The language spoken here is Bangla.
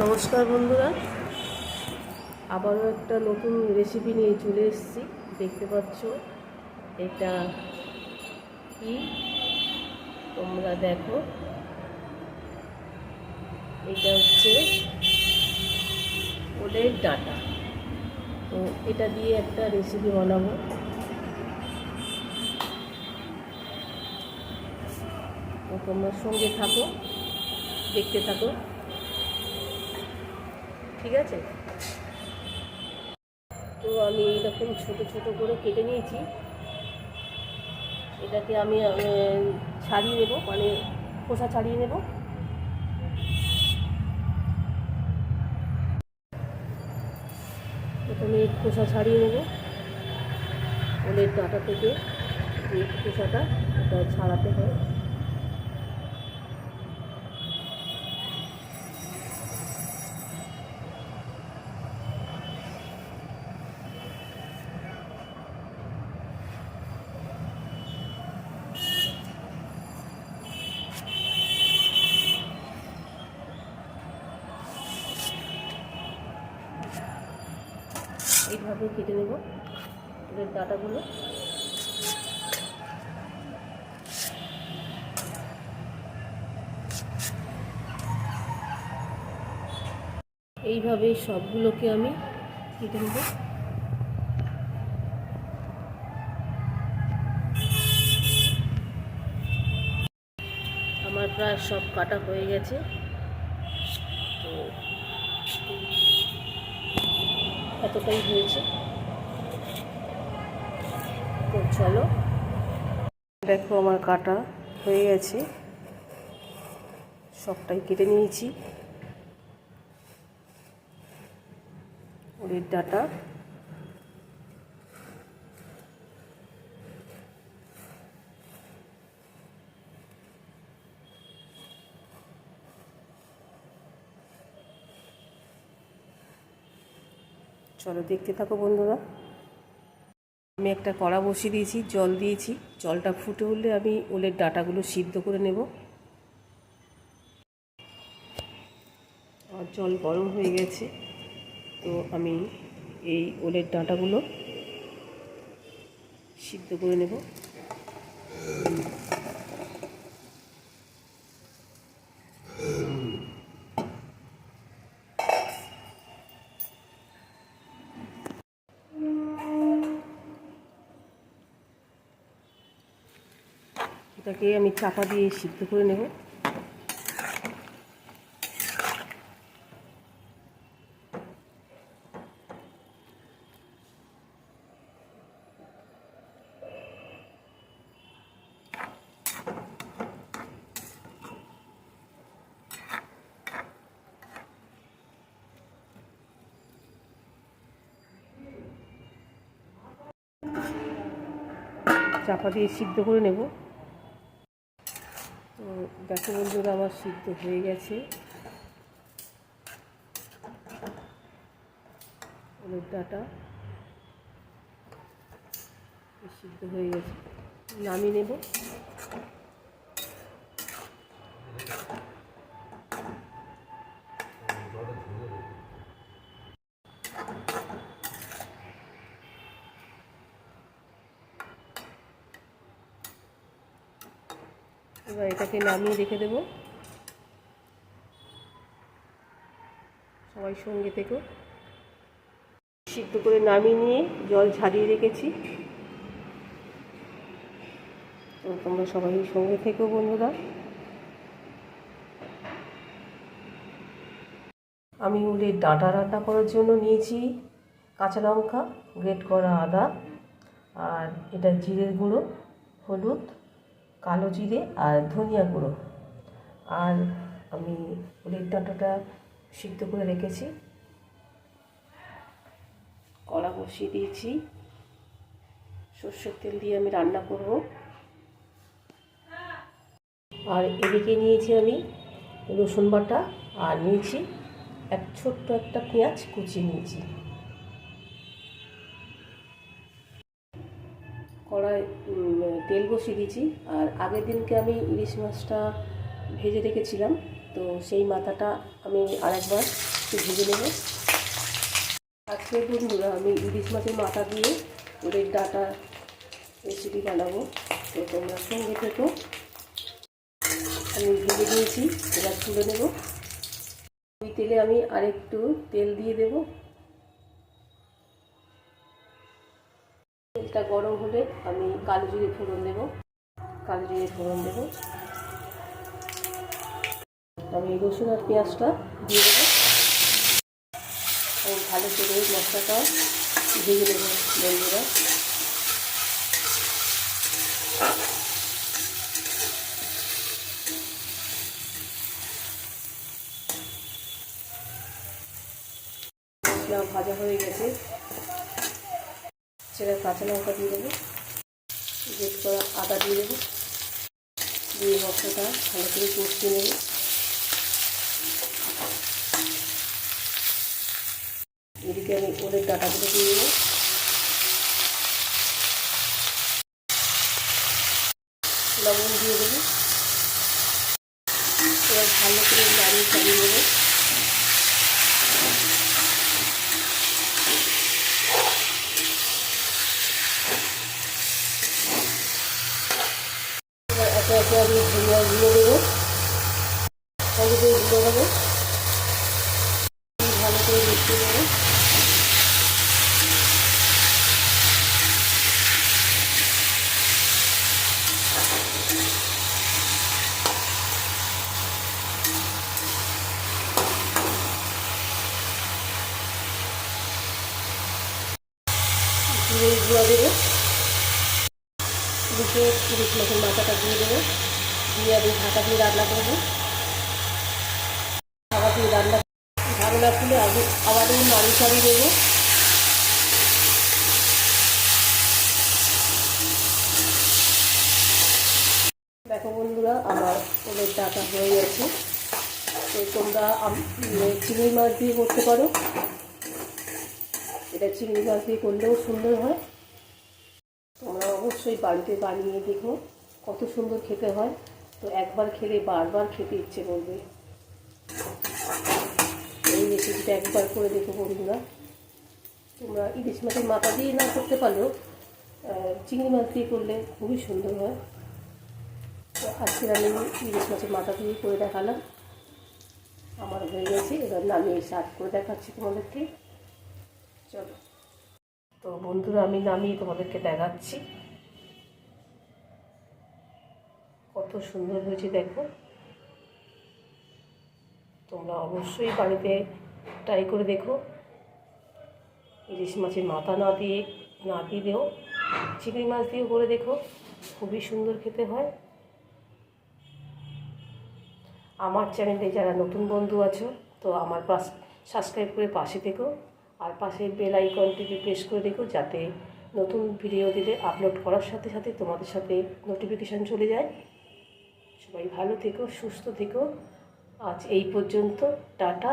নমস্কার বন্ধুরা। আবারও একটা নতুন রেসিপি নিয়ে চলে এসেছি। দেখতে পাচ্ছ, এটা কি? তোমরা দেখো। এটা হচ্ছে ওলের ডাটা। তো এটা দিয়ে একটা রেসিপি বানাবো। তো তোমরা সঙ্গে থাকো, দেখতে থাকো। ঠিক আছে? তো আমি এরকম ছোট ছোট করে কেটে নিয়েছি। এটাকে আমি ছাড়িয়ে নেব মানে খোসা ছাড়িয়ে নেব। প্রথমে খোসা ছাড়িয়ে নেব। ওলের ডাটা থেকে খোসাটা এটা ছাড়াতে হয়। এইভাবে কেটে নেব ওলের ডাটাগুলো। এইভাবে সবগুলোকে আমি কেটে নেব। আমার প্রায় সব কাটা হয়ে গেছে। তো এতটাই হয়েছে। তো চলো। দেখো আমার কাটা হয়ে গেছে। সবটাই কেটে নিয়েছি। ওরের ডাটা। চলো দেখতে থাকো বন্ধুরা। আমি একটা কড়া বসিয়ে দিয়েছি, জল দিয়েছি। জলটা ফুটে উঠলে আমি ওলের ডাটাগুলো সিদ্ধ করে নেব। আর জল গরম হয়ে গেছে, তো আমি এই ওলের ডাঁটাগুলো সিদ্ধ করে নেব। এটাকে আমি চাপা দিয়ে সিদ্ধ করে নেব। চাপা দিয়ে সিদ্ধ করে নেব। তো দেখো বন্ধুরা আমার সিদ্ধ হয়ে গেছে। ডাটা। সিদ্ধ হয়ে গেছে। নামিয়ে নেব। এবার এটাকে নামিয়ে রেখে দেব। সবাই সঙ্গে থেকো। সিদ্ধ করে নামিয়ে নিয়ে জল ঝারিয়ে রেখেছি। তোমরা সবাই সঙ্গে থেকো বন্ধুরা। আমি উলের ডাঁটা রান্না করার জন্য নিয়েছি কাঁচা লঙ্কা, গ্রেট করা আদা, আর এটা জিরের গুঁড়ো, হলুদ। কালো জিরে আর ধনিয়া গুঁড়ো। আর আমি উলের ডাঁটাটা সিদ্ধ করে রেখেছি। কড়া বসিয়ে দিয়েছি। সর্ষের তেল দিয়ে আমি রান্না করব। আর এদিকে নিয়েছি আমি রসুন বাটা আর নিয়েছি এক ছোট্ট একটা পেঁয়াজ কুচিয়ে নিয়েছি। কড়ায় তেল বসিয়ে দিয়েছি। আর আগের দিনকে আমি ইলিশ মাছটা ভেজে রেখেছিলাম। তো সেই মাথাটা আমি আরেকবার একটু ভেজে নেব। আজকে বন্ধুরা আমি ইলিশ মাছের মাথা দিয়ে ওদের ডাটা রেসিপি বানাবো। তো তোমরা সঙ্গে থেকো। আমি ভেজে নিয়েছি, এবার তুলে নেব। ওই তেলে আমি আরেকটু তেল দিয়ে দেব। তেলটা গরম হলে আমি কালো জিরে ফোড়ন দেব। কালো জিরে ফোড়ন দেব। আমি রসুন আর পেঁয়াজটা দিয়ে দেবো। এবং ভালো করে মশলাটা ভেজে নেব বন্ধুরা। ভাজা হয়ে গেছে। সেটা কাঁচা লঙ্কা দিয়ে দেবো। গ্রেট করা আদা দিয়ে দেবো। দিয়ে মশলাটা ভালো করে কষিয়ে নেব। এদিকে আমি ওদের ডাটাগুলো দিয়ে দেবো। লবণ দিয়ে দেবো। এবার ভালো করে নাড়িয়ে চালিয়ে দেবো এবার একে একে আমি ধনিয়া গুঁড়ো দেবো হলুদের গুঁড়ো দেবো ভালো করে মিশিয়ে দেবো জিরে গুঁড়া দেবো। দুটো তিরিশ মতন মাথাটা দিয়ে দেবো। দিয়ে আমি ঢাকা দিয়ে রান্না করব ঢাকা দিয়ে রান্না ঢাকনা খুলে আগে আবার আমি নাড়ি চাড়ি দেবো। দেখো বন্ধুরা, আমার ওদের ডাটা হয়ে গেছে। তো তোমরা আম- চিংড়ি মাছ দিয়ে করতে পারো। এটা চিংড়ি মাছ দিয়ে করলেও সুন্দর হয়। তোমরা অবশ্যই বাড়িতে বানিয়ে দেখো কত সুন্দর খেতে হয়। তো একবার খেলে বারবার খেতে ইচ্ছে করবে। রেসিপিটা একবার করে দেখো বন্ধুরা। তোমরা ইলিশ মাছের মাথা দিয়ে না করতে পারলেও চিংড়ি মাছ দিয়ে করলে খুবই সুন্দর হয়। তো আজকে আমি ইলিশ মাছের মাথা দিয়ে করে দেখালাম। আমার হয়ে গেছে, এবার নামিয়ে সার্ভ করে দেখাচ্ছি তোমাদেরকে। চলো। তো বন্ধুরা, আমি নামিয়ে তোমাদেরকে দেখাচ্ছি। কত সুন্দর হয়েছে দেখো। তোমরা অবশ্যই বাড়িতে ট্রাই করে দেখো। ইলিশ মাছের মাথা না দিয়ে, না দিলেও চিংড়ি মাছ দিয়েও করে দেখো, খুবই সুন্দর খেতে হয়। আমার চ্যানেলে যারা নতুন বন্ধু আছো, তো আমার পাশ সাবস্ক্রাইব করে পাশে থেকো, আর পাশে বেল আইকনটিকে প্রেস করে দেখো, যাতে নতুন ভিডিও দিলে আপলোড করার সাথে সাথে তোমাদের সাথে নোটিফিকেশান চলে যায়। সবাই ভালো থেকো, সুস্থ থেকো। আজ এই পর্যন্ত, টাটা।